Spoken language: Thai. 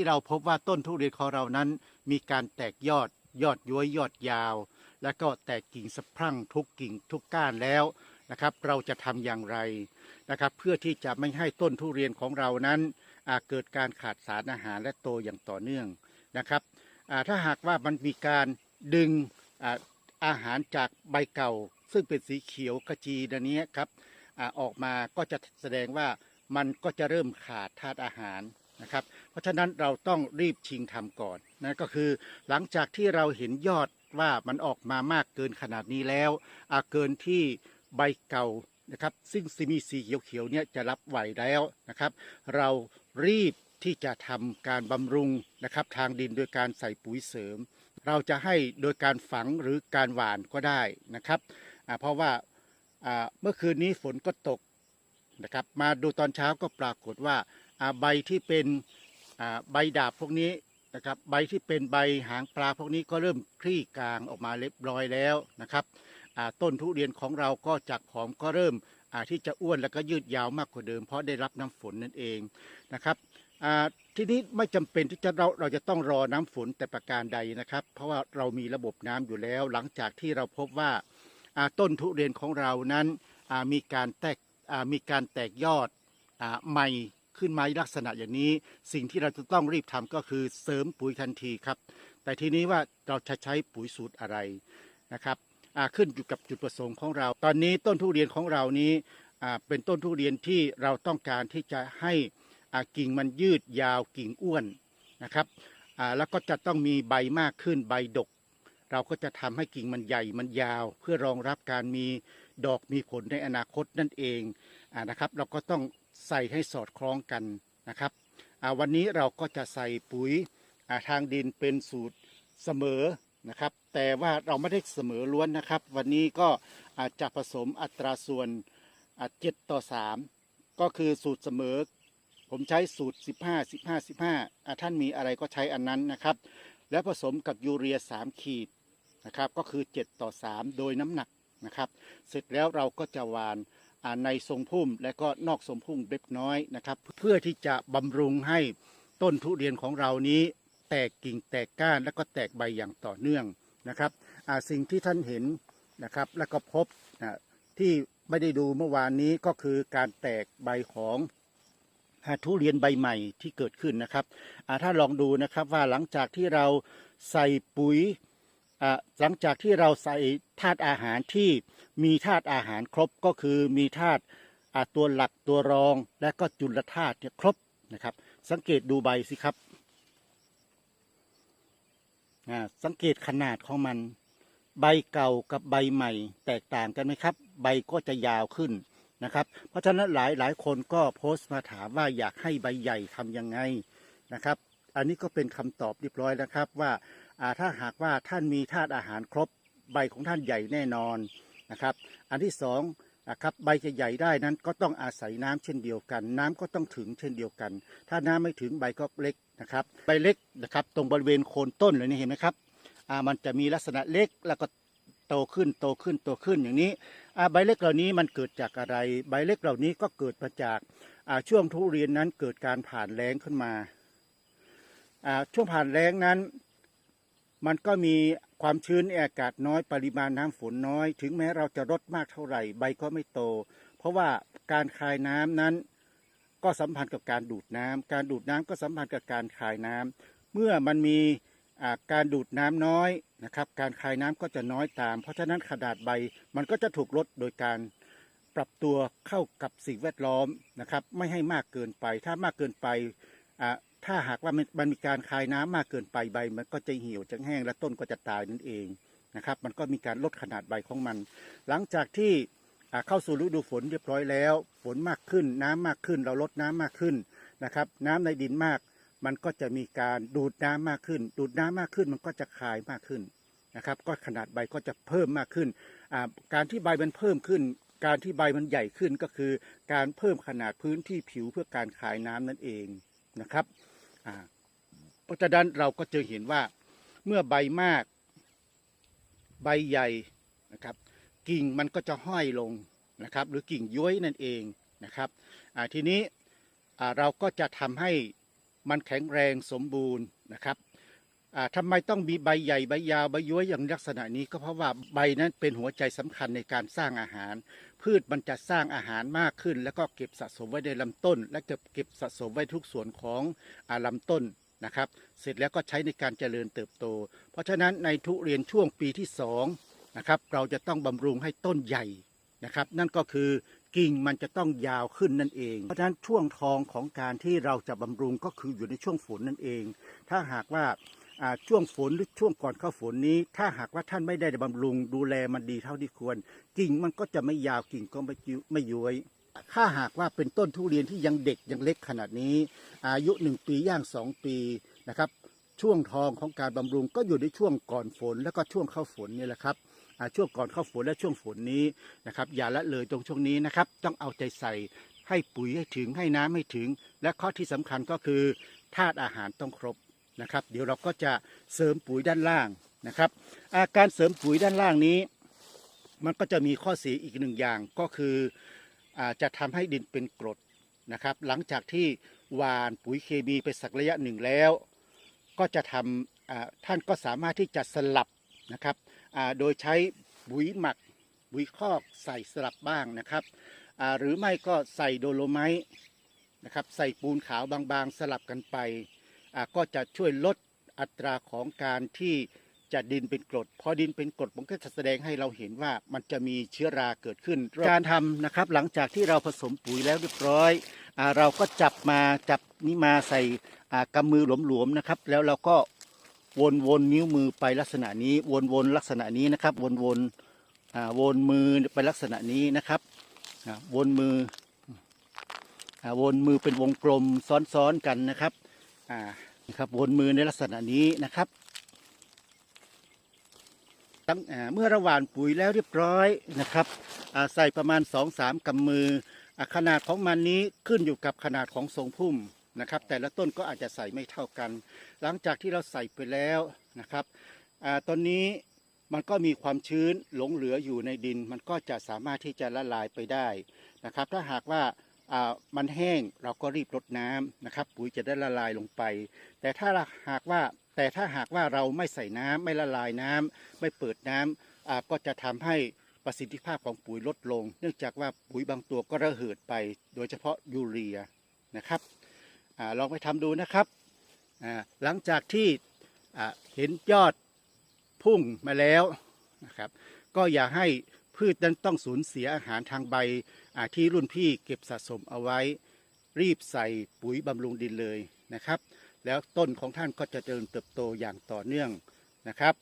ที่เราพบว่าต้นทุเรียนของเรานั้น มีการแตกยอดยอดย้วยยอดยาว และก็แตกกิ่งสะพรั่งทุกกิ่งทุกก้านแล้วนะครับ เราจะทำอย่างไรนะครับ เพื่อที่จะไม่ให้ต้นทุเรียนของเรานั้นอาเกิดการขาดสารอาหารและโตอย่างต่อเนื่องนะครับถ้าหากว่ามันมีการดึงอาอาหารจากใบเก่า ซึ่งเป็นสีเขียวกระจีดนนี้ครับอออกมาก็จะแสดงว่ามันก็จะเริ่มขาดธาตุอาหาร นะครับ เพราะฉะนั้นเราต้องรีบชิงทำก่อนนั่นก็คือหลังจากที่เราเห็นยอดว่ามันออกมามากเกินขนาดนี้แล้วอาเกินที่ใบเก่านะครับ ซึ่งซีมีสีเขียวๆเนี่ยจะรับไหวแล้วนะครับ เรารีบที่จะทำการบำรุงนะครับ ทางดินโดยการใส่ปุ๋ยเสริม เราจะให้โดยการฝังหรือการหว่านก็ได้นะครับเพราะว่าเมื่อคืนนี้ฝนก็ตกนะครับ มาดูตอนเช้าก็ปรากฏว่า ใบที่เป็นใบดาบพวกนี้นะครับใบที่เป็นใบหางปลาพวกนี้ก็เริ่มคลี่กลางออกมาเรียบร้อยแล้วนะครับต้นทุเรียนของเราก็จากผอมก็เริ่มที่จะอ้วนแล้วก็ยืดยาวมากกว่าเดิม เพราะได้รับน้ำฝนนั่นเองนะครับทีนี้ไม่จำเป็นที่จะเราเราจะต้องรอน้ำฝนแต่ประการใดนะครับ เพราะว่าเรามีระบบน้ำอยู่แล้ว หลังจากที่เราพบว่าต้นทุเรียนของเรานั้นมีการแตกมีการแตกยอดอใหม่ ขึ้นมาลักษณะอย่างนี้ สิ่งที่เราจะต้องรีบทำก็คือเสริมปุ๋ยทันทีครับ แต่ทีนี้ว่าเราจะใช้ปุ๋ยสูตรอะไรนะครับขึ้นอยู่กับจุดประสงค์ของเรา ตอนนี้ต้นทุเรียนของเรานี้เป็นต้นทุเรียนที่เราต้องการที่จะให้กิ่งมันยืดยาวกิ่งอ้วนนะครับแล้วก็จะต้องมีใบมากขึ้นใบดก เราก็จะทำให้กิ่งมันใหญ่มันยาว เพื่อรองรับการมีดอกมีผลในอนาคตนั่นเองอานะครับ เราก็ต้อง ใส่ให้สอดคล้องกันนะครับวันนี้เราก็จะใส่ปุ๋ยทางดินเป็นสูตรเสมอนะครับ แต่ว่าเราไม่ได้เสมอล้วนนะครับ วันนี้ก็อาจจะผสมอัตราส่วนเจ็ดต่อสามก็คือสูตรเสมอ ผมใช้สูตร 15 15 15ท่านมีอะไรก็ใช้อันนั้นนะครับ แล้วผสมกับยูเรีย 3 ขีดนะครับ ก็คือ 7 ต่อ 3 โดยน้ำหนักนะครับ เสร็จแล้วเราก็จะหวาน ในทรงพุ่มและก็นอกทรงพุ่มเล็กน้อยนะครับ เพื่อที่จะบำรุงให้ต้นทุเรียนของเรานี้ แตกกิ่งแตกก้านแล้วก็แตกใบอย่างต่อเนื่องนะครับสิ่งที่ท่านเห็นนะครับแล้วก็พบอ่าที่ไม่ได้ดูเมื่อวานนี้ก็คือการแตกใบของทุเรียนใบใหม่ที่เกิดขึ้นนะครับถ้าลองดูนะครับว่าหลังจากที่เราใส่ปุ๋ย หลังจากที่เราใส่ธาตุอาหารที่มีธาตุอาหารครบก็คือมีธาตุตัวหลักตัวรองและก็จุลธาตุเนี่ยครบนะครับ สังเกตดูใบสิครับสังเกตขนาดของมัน ใบเก่ากับใบใหม่ แตกต่างกันไหมครับ ใบก็จะยาวขึ้นนะครับ เพราะฉะนั้นหลายหลายคนก็โพสต์มาถามว่าอยากให้ใบใหญ่ทำยังไงนะครับ อันนี้ก็เป็นคำตอบเรียบร้อยแล้วครับว่า ถ้าหากว่าท่านมีธาตุอาหารครบใบของท่านใหญ่แน่นอนนะครับ อันที่สองนะครับใบจะใหญ่ได้นั้นก็ต้องอาศัยน้ำเช่นเดียวกัน น้ำก็ต้องถึงเช่นเดียวกัน ถ้าน้ำไม่ถึงใบก็เล็กนะครับ ใบเล็กนะครับ ตรงบริเวณโคนต้นเลยนี่เห็นไหมครับมันจะมีลักษณะเล็กแล้วก็โตขึ้นโตขึ้นโตขึ้นอย่างนี้ใบเล็กเหล่านี้มันเกิดจากอะไร ใบเล็กเหล่านี้ก็เกิดมาจากาช่วงทุเรียนนั้นเกิดการผ่านแล้งขึ้นมาอ่าช่วงผ่านแล้งนั้น มันก็มีความชื้นอากาศน้อยปริมาณน้ำฝนน้อย ถึงแม้เราจะรดมากเท่าไหร่ใบก็ไม่โต เพราะว่าการคายน้ำนั้น ก็สัมพันธ์กับการดูดน้ำการดูดน้ำก็สัมพันธ์กับการคายน้ำเมื่อมันมีการดูดน้ำน้อยนะครับ การคายน้ำก็จะน้อยตาม เพราะฉะนั้นขนาดใบมันก็จะถูกลดโดยการปรับตัวเข้ากับสิ่งแวดล้อมนะครับ ไม่ให้มากเกินไป ถ้ามากเกินไป ถ้าหากว่ามันมีการคายน้ำมากเกินไปใบ มันก็จะเหี่ยวจะแห้งและต้นก็จะตายนั่นเองนะครับ มันก็มีการลดขนาดใบของมัน หลังจากที่เข้าสู่ฤดูฝนเรียบร้อยแล้ว ฝนมากขึ้นน้ำมากขึ้น เราลดน้ำมากขึ้นนะครับ น้ำในดินมาก มันก็จะมีการดูดน้ำมากขึ้น ดูดน้ำมากขึ้นมันก็จะคายมากขึ้นนะครับ ก็ขนาดใบก็จะเพิ่มมากขึ้น การที่ใบมันเพิ่มขึ้น การที่ใบมันใหญ่ขึ้นก็คือ การเพิ่มขนาดพื้นที่ผิวเพื่อการคายน้ำนั่นเอง นะครับเพราะฉะนั้นเราก็จะเห็นว่าเมื่อใบมาก ใบใหญ่นะครับ กิ่งมันก็จะห้อยลงนะครับ หรือกิ่งย้วยนั่นเองนะครับทีนี้เราก็จะทำให้มันแข็งแรงสมบูรณ์นะครับทำไมต้องมีใบใหญ่ใบยาวใบย้วยอย่างลักษณะนี้ก็เพราะว่าใบนั้นเป็นหัวใจสำคัญในการสร้างอาหาร พืชมันจะสร้างอาหารมากขึ้น แล้วก็เก็บสะสมไว้ในลำต้น และเก็บเก็บสะสมไว้ทุกส่วนของอาลำต้นนะครับ เสร็จแล้วก็ใช้ในการเจริญเติบโต เพราะฉะนั้นในทุเรียนช่วงปีที่สองนะครับเราจะต้องบำรุงให้ต้นใหญ่นะครับ นั่นก็คือกิ่งมันจะต้องยาวขึ้นนั่นเอง เพราะฉะนั้นช่วงทองของการที่เราจะบำรุงก็คืออยู่ในช่วงฝนนั่นเอง ถ้าหากว่า ช่วงฝนหรือช่วงก่อนเข้าฝนนี้ ถ้าหากว่าท่านไม่ได้บำรุง ดูแลมันดีเท่าที่ควรกิ่งมันก็จะไม่ยาวกิ่งก็ไม่ยุไม่ย้วยถ้าหากว่าเป็นต้นทุเรียนที่ยังเด็กยังเล็กขนาดนี้ อายุหนึ่งปีย่างสองปีนะครับช่วงทองของการบำรุงก็อยู่ในช่วงก่อนฝน แล้วก็ช่วงเข้าฝนนี่แหละครับช่วงก่อนเข้าฝนและช่วงฝนนี้นะครับอย่าละเลยตรงช่วงนี้นะครับต้องเอาใจใส่ให้ปุ๋ยให้ถึงให้น้ำให้ถึง และข้อที่สำคัญก็คือธาตุอาหารต้องครบ นะครับ เดี๋ยวเราก็จะเสริมปุ๋ยด้านล่างนะครับอาการเสริมปุ๋ยด้านล่างนี้ มันก็จะมีข้อเสียอีกหนึ่งอย่างก็คืออจะทำให้ดินเป็นกรดนะครับ หลังจากที่หวานปุ๋ยเคมีไปสักระยะหนึ่งแล้ว ก็จะทำท่านก็สามารถที่จะสลับนะครับโดยใช้ปุ๋ยหมักปุ๋ยคอกใส่สลับบ้างนะครับหรือไม่ก็ใส่โดโลไมต์นะครับ ใส่ปูนขาวบางๆสลับกันไป ก็จะช่วยลดอัตราของการที่จะดินเป็นกรดพอดินเป็นกรดมันก็จะแสดงให้เราเห็นว่ามันจะมีเชื้อราเกิดขึ้น การทำนะครับหลังจากที่เราผสมปุ๋ยแล้วเรียบร้อยอาเราก็จับมาจับนี่มาใส่อ่ากำมือหลวมๆนะครับ แล้วเราก็วนวนนิ้วมือไปลักษณะนี้ วนวนลักษณะนี้นะครับ วนวนอ่าวนมือไปลักษณะนี้นะครับอ่าวนมืออ่าวนมือเป็นวงกลมซ้อนๆกันนะครับ อ่านะครับวนมือในลักษณะนี้นะครับเมื่อระหว่านปุ๋ยแล้วเรียบร้อยนะครับใส่ประมาณ 2-3กำมือ ขนาดของมันนี้ขึ้นอยู่กับขนาดของทรงพุ่มนะครับ แต่ละต้นก็อาจจะใส่ไม่เท่ากัน หลังจากที่เราใส่ไปแล้วนะครับอตอนนี้มันก็มีความชื้นหลงเหลืออยู่ในดิน มันก็จะสามารถที่จะละลายไปได้นะครับ ถ้าหากว่า มันแห้งเราก็รีบรดน้ำนะครับ ปุ๋ยจะได้ละลายลงไป แต่ถ้าหากว่าแต่ถ้าหากว่าเราไม่ใส่น้ำไม่ละลายน้ำไม่เปิดน้ำอ่าก็จะทำให้ประสิทธิภาพของปุ๋ยลดลง เนื่องจากว่าปุ๋ยบางตัวก็ระเหิดไป โดยเฉพาะยูเรียนะครับอลองไปทำดูนะครับหลังจากที่เห็นยอดพุ่งมาแล้วนะครับ ก็อย่าให้ พืชนั้นต้องสูญเสียอาหารทางใบอาที่รุ่นพี่เก็บสะสมเอาไว้ รีบใส่ปุ๋ยบำรุงดินเลยนะครับ แล้วต้นของท่านก็จะเจริญเติบโตอย่างต่อเนื่องนะครับ